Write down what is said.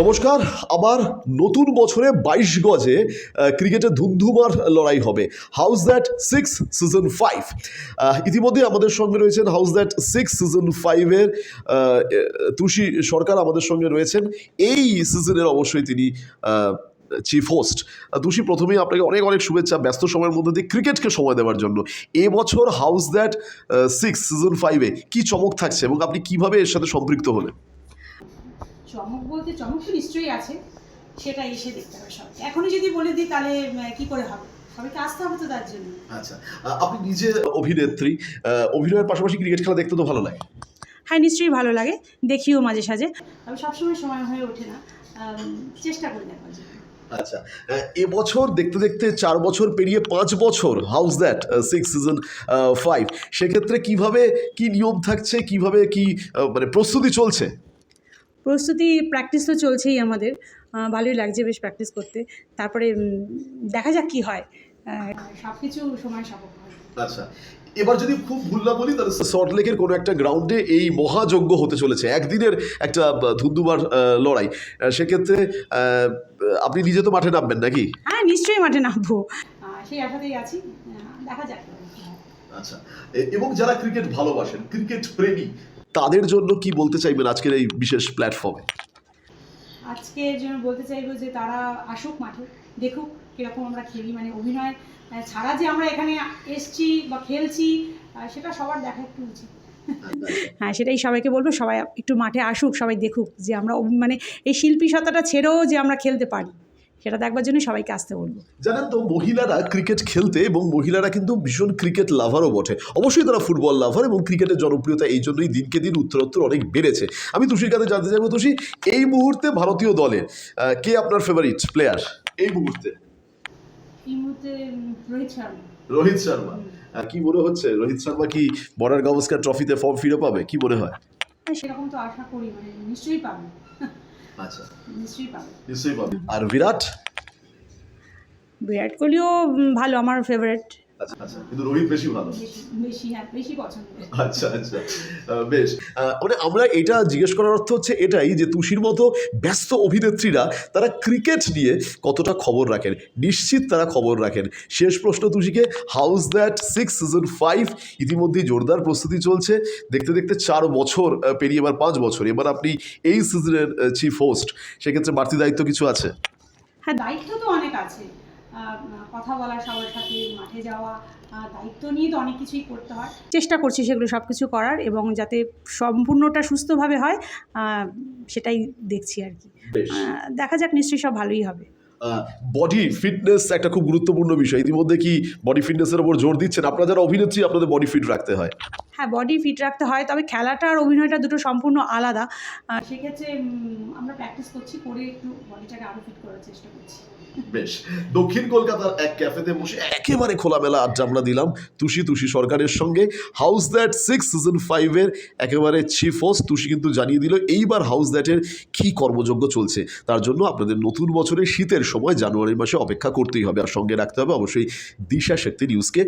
নমস্কার আবার নতুন বছরে বাইশ গজে আহ, ক্রিকেটের ধুমধুমার লড়াই হবে। Howzat six season five ইতিমধ্যে আমাদের সঙ্গে রয়েছেন হাউস দ্যাট সিক্স সিজন ফাইভের তুষি সরকার আমাদের সঙ্গে রয়েছেন। এই সিজনের অবশ্যই তিনি চিফ হোস্ট তুষি প্রথমেই আপনাকে অনেক অনেক শুভেচ্ছা ব্যস্ত সময়ের মধ্যে দিয়ে ক্রিকেটকে সময় দেওয়ার জন্য। এবছর হাউস দ্যাট সিক্স সিজন ফাইভে কি চমক থাকছে এবং আপনি কীভাবে এর সাথে সম্পৃক্ত হলেন? চমক বলতে চমক তো নিশ্চয়ই আছে সেটা এসে দেখতে হবে সবাইকে। এখনই যদি বলে দিই তাহলে কি করে হবে? সবাইকে আসতে হবে তো তার জন্য। আচ্ছা আপনি নিজে অভিনেত্রী অভিনয়ের পাশাপাশি ক্রিকেট খেলা দেখতে তো ভালো লাগে। হ্যাঁ নিশ্চয়ই ভালো লাগে দেখিও মাঝে সাঝে। তবে সবসময় সময় হয়ে ওঠে না চেষ্টা করি দেখার জন্য আচ্ছা এবছর দেখতে দেখতে চার বছর পেরিয়ে পাঁচ বছর howzat six season five সেক্ষেত্রে কীভাবে কি নিয়ম থাকছে কীভাবে কি মানে প্রস্তুতি চলছে? প্রস্তুতি প্র্যাকটিস তো চলছেই আমাদের। ভালোই লাগছে বেশ প্র্যাকটিস করতে। তারপরে দেখা যাক কি হয়। সব কিছু সময় সাপেক্ষ। আচ্ছা এবার যদি খুব ভুল না বলি তাহলে সল্টলেকের কোনো একটা গ্রাউন্ডে এই মহাযজ্ঞ হতে চলেছে। একদিনের একটা আহ, লড়াই। সেক্ষেত্রে আপনি নিজে তো মাঠে নামবেন নাকি? হ্যাঁ নিশ্চয়ই মাঠে নামবো। সেই আশাতেই আছি। দেখা যাক। আচ্ছা এবং যারা ক্রিকেট ভালোবাসেন ক্রিকেট প্রেমী তাদের জন্য কি বলতে চাইবেন আজকের এই বিশেষ প্ল্যাটফর্মে আজকে জন্য বলতে চাইব যে তারা আসুক মাঠে দেখুক কীরকম আমরা খেলি। মানে অভিনয় ছাড়া যে আমরা এখানে এসছি বা খেলছি সেটা সবার দেখা একটু উচিত। হ্যাঁ সেটাই সবাইকে বলব সবাই একটু মাঠে আসুক সবাই দেখুক যে আমরা মানে এই শিল্পী সত্তাটা ছেড়েও যে আমরা খেলতে পারি। সেটা দেখবার জন্য সবাইকে আসতে বলব। জানেন তো মহিলারা ক্রিকেট খেলতে এবং মহিলারা কিন্তু ভীষণ ক্রিকেট লাভারও বটে। অবশ্যই তারা ফুটবল লাভার এবং ক্রিকেটের জনপ্রিয়তা এই জন্যই দিনকে দিন উত্তরোত্তর অনেক বেড়েছে। আমি তুষির কাছে জানতে চাইব তুষি এই মুহূর্তে ভারতীয় দলের কে আপনার ফেভারিট প্লেয়ার এই মুহূর্তে। এই মুহূর্তে রোহিত শর্মা। রোহিত শর্মা। কি মনে হচ্ছে? রোহিত শর্মা কি বর্ডার গাভাস্কার ট্রফিতে ফর্ম ফিরে পাবে? কি মনে হয়? হ্যাঁ, সেরকম তো আশা করি মানে নিশ্চয়ই পাবে। আচ্ছা। নিশ্চয়ই পাবে। আর বিরাট? বিরাট কোহলিও ভালো আমার ফেভারিট আচ্ছা আচ্ছা। কিন্তু রোহিত বেশি ভালো। বেশি বেশি হ্যাঁ বেশি পছন্দ। আচ্ছা আচ্ছা। বেশ। মানে আমরা এটা জিজ্ঞেস করার অর্থ হচ্ছে এটাই যে তুষির মতো ব্যস্ত অভিনেত্রীরা তারা ক্রিকেট নিয়ে কতটা খবর রাখেন? নিশ্চিত তারা খবর রাখেন। শেষ প্রশ্ন তুষিকে howzat six season five ইতিমধ্যেই জোরদার প্রস্তুতি চলছে। দেখতে দেখতে চার বছর পেরিয়ে এবার পাঁচ বছর। এবার আপনি এই সিজনের চিফ হোস্ট সেক্ষেত্রে বাড়তি দায়িত্ব কিছু আছে? হ্যাঁ দায়িত্ব তো অনেক আছে। কথা বলা সবার সাথে মাঠে যাওয়া দায়িত্ব নিয়ে তো অনেক কিছুই করতে হয়। চেষ্টা করছি সেগুলো সব কিছু করার এবং যাতে সম্পূর্ণটা সুস্থভাবে হয় সেটাই দেখছি আর কি। দেখা যাক নিশ্চয়ই সব ভালোই হবে। বডি ফিটনেস একটা খুব গুরুত্বপূর্ণ বিষয়। ইতিমধ্যে কি বডি ফিটনেসের উপর জোর দিচ্ছেন? আপনারা যারা অভিনেত্রী আপনাদের বডি ফিট রাখতে হয়। হ্যাঁ বডি ফিট রাখতে হয় তবে খেলাটা আর অভিনয়টা দুটো সম্পূর্ণ আলাদা। সেক্ষেত্রে আমরা প্র্যাকটিস করছি করে একটু বডিটাকে আরও ফিট করার চেষ্টা করছি। বেশ। দক্ষিণ কলকাতার এক ক্যাফেতে বসে একেবারে খোলামেলা আড্ডা আমরা দিলাম তুষি তুষি সরকারের সঙ্গে। হাউস দ্যাট সিক্স সিজন ফাইভের একেবারে চিফ হোস্ট তুষি কিন্তু জানিয়ে দিল, এইবার হাউস দ্যাটের কী কর্মযজ্ঞ চলছে? তার জন্য আপনাদের নতুন বছরের শীতের সময় জানুয়ারি মাসে অপেক্ষা করতেই হবে। আর সঙ্গে রাখতে হবে অবশ্যই দিশা শক্তি নিউজকে